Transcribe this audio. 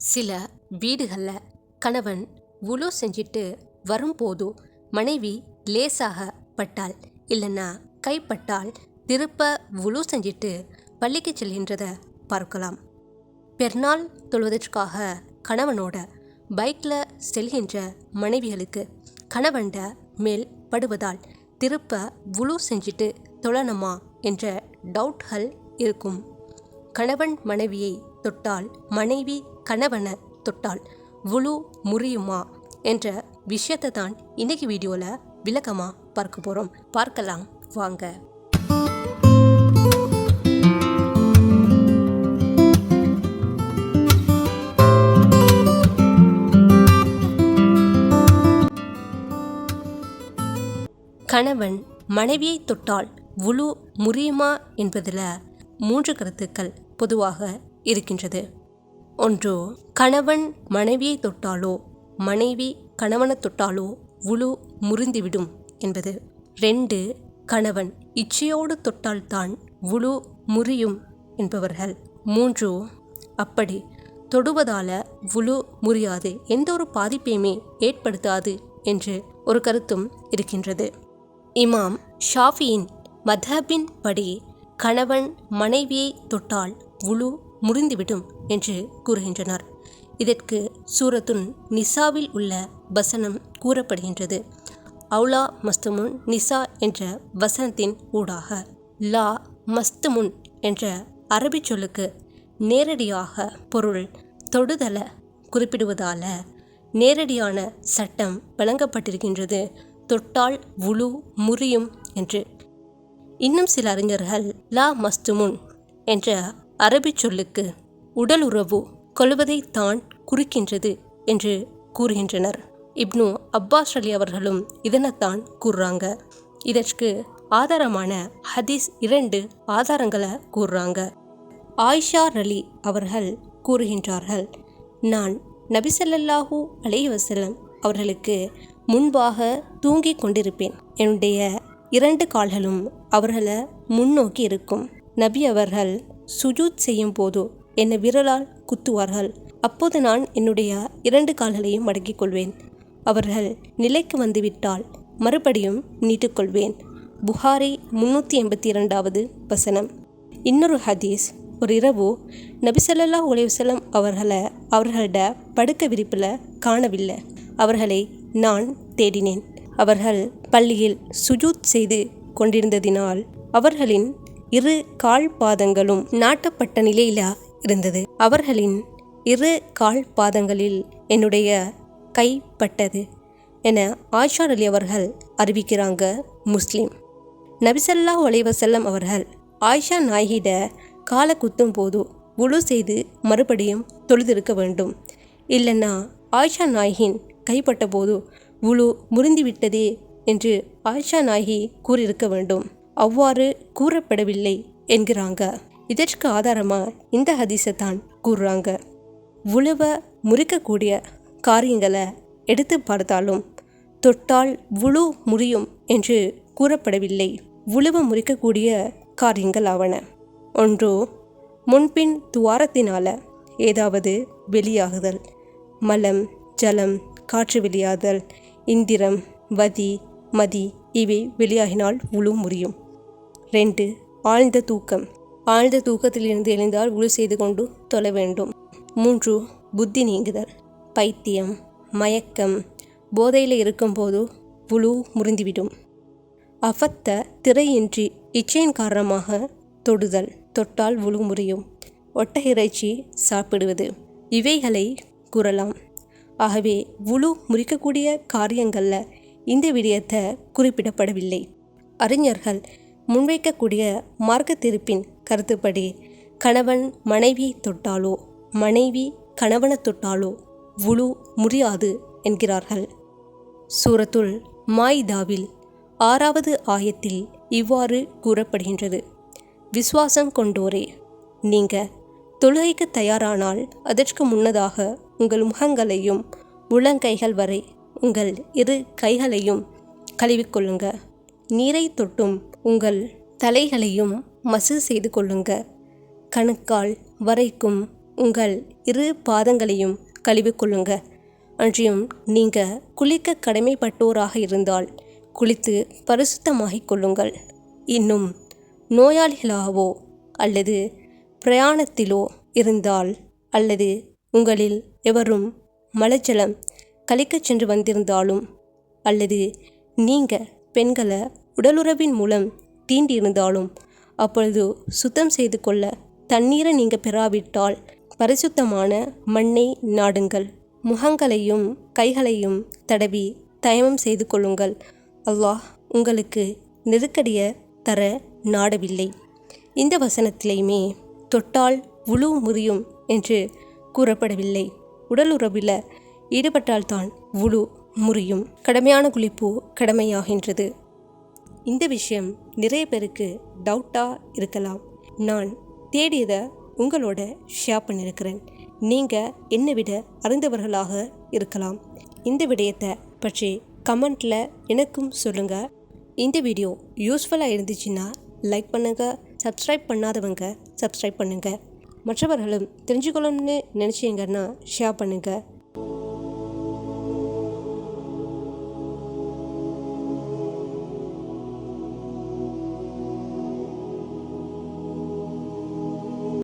சில வீடுகளில் கணவன் உலோ செஞ்சுட்டு வரும்போது மனைவி லேசாக பட்டால் இல்லைன்னா கைப்பட்டால் திருப்ப உலு செஞ்சுட்டு பள்ளிக்கு செல்கின்றதை பார்க்கலாம். பெருநாள் தொழுவதற்காக கணவனோட பைக்கில் செல்கின்ற மனைவிகளுக்கு கணவன்ட மேல் படுவதால் திருப்ப உலு செஞ்சுட்டு தொழணுமா என்ற டவுட்கள் இருக்கும். கணவன் மனைவியை தொட்டால் மனைவி கணவனை தொட்டால் உழு முறியுமா? என்ற விஷயத்தை தான் இன்னைக்கு வீடியோவில் விளக்கமாக பார்க்க போகிறோம் பார்க்கலாம் வாங்க. கணவன் மனைவியை தொட்டால் உழு முறியுமா? என்பதில் மூன்று கருத்துக்கள் பொதுவாக இருக்கின்றது. ஒன்று கணவன் மனைவியை தொட்டாலோ மனைவி கணவனை தொட்டாலோ உழு முறிந்துவிடும் என்பது. ரெண்டு கணவன் இச்சையோடு தொட்டால்தான் உழு முறியும் என்பவர்கள். மூன்று அப்படி தொடுவதால உழு முறியாது எந்த ஒரு பாதிப்பையுமே ஏற்படுத்தாது என்று ஒரு கருத்தும் இருக்கின்றது. இமாம் ஷாஃபியின் மதபின் படி கணவன் மனைவியை தொட்டால் உழு முறிந்துவிடும் என்று கூறுகின்றனர். இதற்கு சூரத்துன் நிசாவில் உள்ள வசனம் கூறப்படுகின்றது. அவுலா மஸ்துமுன் நிசா என்ற வசனத்தின் ஊடாக லா மஸ்துமுன் என்ற அரபி சொல்லுக்கு நேரடியாக பொருள் தொடுதல குறிப்பிடுவதால நேரடியான சட்டம் வழங்கப்பட்டிருக்கின்றது. தொட்டால் உழு முறியும் என்று. இன்னும் சில அறிஞர்கள் லா மஸ்துமுன் என்ற அரபி சொல்லுக்கு உடல் உறவு கொள்வதை தான் குறிக்கின்றது என்று கூறுகின்றனர். இப்னு அப்பாஸ் அலி அவர்களும் இதனைத்தான் கூறுறாங்க. இதற்கு ஆதாரமான ஹதீஸ் இரண்டு ஆதாரங்களை கூறுறாங்க. ஆயிஷா அலி அவர்கள் கூறுகின்றார்கள் நான் நபிசல்லாஹூ அலைஹி அவர்களுக்கு முன்பாக தூங்கிக் கொண்டிருப்பேன். என்னுடைய இரண்டு கால்களும் அவர்களை முன்னோக்கி இருக்கும். நபி அவர்கள் சுஜூத் செய்யும் போதோ என்னை விரலால் குத்துவார்கள். அப்போது நான் என்னுடைய இரண்டு கால்களையும் மடக்கிக் கொள்வேன். அவர்கள் நிலைக்கு வந்துவிட்டால் மறுபடியும் நீட்டுக்கொள்வேன் புகாரி முன்னூற்றி எண்பத்தி இரண்டாவது வசனம். இன்னொரு ஹதீஸ். ஒரு இரவு நபிசல்லா உலைவசலம் அவர்களை அவர்களோட படுக்க விரிப்பில் காணவில்லை. அவர்களை நான் தேடினேன். அவர்கள் பள்ளியில் சுஜூத் செய்து கொண்டிருந்ததினால் அவர்களின் இரு கால் பாதங்களும் நாட்டப்பட்ட நிலையில இருந்தது. அவர்களின் இரு கால் பாதங்களில் என்னுடைய கைப்பட்டது என ஆயிஷா அலி அவர்கள் அறிவிக்கிறாங்க முஸ்லீம். நபிசல்லா ஒலைவசல்லம் அவர்கள் ஆயிஷா நாயகிட காலை குத்தும் போது உழு செய்து மறுபடியும் தொழுதிருக்க வேண்டும். இல்லைன்னா ஆயிஷா நாயகின் கைப்பட்ட போது உழு முறிந்துவிட்டதே என்று ஆயிஷா நாயகி கூறியிருக்க வேண்டும். அவ்வாறு கூறப்படவில்லை என்கிறாங்க. இதற்கு ஆதாரமா இந்த ஹதீஸை தான் கூறுறாங்க. உழுவ முறிக்கக்கூடிய காரியங்களை எடுத்து பார்த்தாலும் தொட்டால் உழு முறியும் என்று கூறப்படவில்லை. உழுவ முறிக்கக்கூடிய காரியங்கள் ஆவன. ஒன்று முன்பின் துவாரத்தினால ஏதாவது வெளியாகுதல். மலம் ஜலம் காற்று வெளியாதல் இந்திரம் வதி மதி இவை வெளியாகினால் உழு முறியும். ரெண்டு ஆழ்ந்த தூக்கம். ஆழ்ந்த தூக்கத்திலிருந்து எழுந்தால் உழு செய்து கொண்டு தொலை வேண்டும். மூன்று புத்தி நீங்குதல். பைத்தியம் மயக்கம். போதையில் இருக்கும்போது புழு முறிந்துவிடும். அஃபத்த திரையின்றி இச்சையின் காரணமாக தொடுதல். தொட்டால் உழு முறியும். ஒட்ட இறைச்சி சாப்பிடுவது. இவைகளை கூறலாம். ஆகவே உழு முறிக்கக்கூடிய காரியங்களில் இந்த விடயத்தை குறிப்பிடப்படவில்லை. அறிஞர்கள் முன்வைக்கக்கூடிய மார்க்க திருப்பின் கருத்துப்படி கணவன் மனைவி தொட்டாலோ மனைவி கணவனை தொட்டாலோ உழு முறியாது என்கிறார்கள். சூரத்துல் மாயிதாவில் ஆறாவது ஆயத்தில் இவ்வாறு கூறப்படுகின்றது. விசுவாசம் கொண்டோரே நீங்க தொழுகைக்கு தயாரானால் அதற்கு முன்னதாக உங்கள் முகங்களையும் முழங்கைகள் வரை உங்கள் இரு கைகளையும் கழுவிக்கொள்ளுங்கள் நீரை தொட்டும் உங்கள் தலைகளையும் மசு செய்து கொள்ளுங்க. கணுக்கால் வரைக்கும் உங்கள் இரு பாதங்களையும் கழுவிக்கொள்ளுங்க அன்றியும் நீங்கள் குளிக்க கடமைப்பட்டோராக இருந்தால் குளித்து பரிசுத்தமாகிக் கொள்ளுங்கள். இன்னும் நோயாளிகளாகவோ அல்லது பிரயாணத்திலோ இருந்தால் அல்லது உங்களில் எவரும் மலஜலம் கழிக்கச் சென்று வந்திருந்தாலும் அல்லது நீங்கள் பெண்களை உடலுறவின் மூலம் தீண்டியிருந்தாலும் அப்பொழுது சுத்தம் செய்து கொள்ள தண்ணீரை நீங்கள் பெறாவிட்டால் பரிசுத்தமான மண்ணை நாடுங்கள். முகங்களையும் கைகளையும் தடவி தயமம் செய்து கொள்ளுங்கள். அல்லாஹ் உங்களுக்கு நெருக்கடியை தர நாடவில்லை. இந்த வசனத்திலையுமே தொட்டால் உழு முறியும் என்று கூறப்படவில்லை. உடலுறவில் ஈடுபட்டால்தான் உழு முறியும். கடமையான குளிப்பு கடமையாகின்றது. இந்த விஷயம் நிறைய பேருக்கு டவுட்டாக இருக்கலாம். நான் தேடியதை உங்களோட ஷேர் பண்ணியிருக்கிறேன் நீங்கள் என்னை விட அறிந்தவர்களாக இருக்கலாம். இந்த விடயத்தை பற்றி கமெண்ட்டில் எனக்கும் சொல்லுங்கள் இந்த வீடியோ யூஸ்ஃபுல்லாக இருந்துச்சுன்னா லைக் பண்ணுங்கள் சப்ஸ்கிரைப் பண்ணாதவங்க சப்ஸ்கிரைப் பண்ணுங்கள் மற்றவர்களும் தெரிஞ்சுக்கணும்னு நினச்சிங்கன்னா ஷேர் பண்ணுங்கள்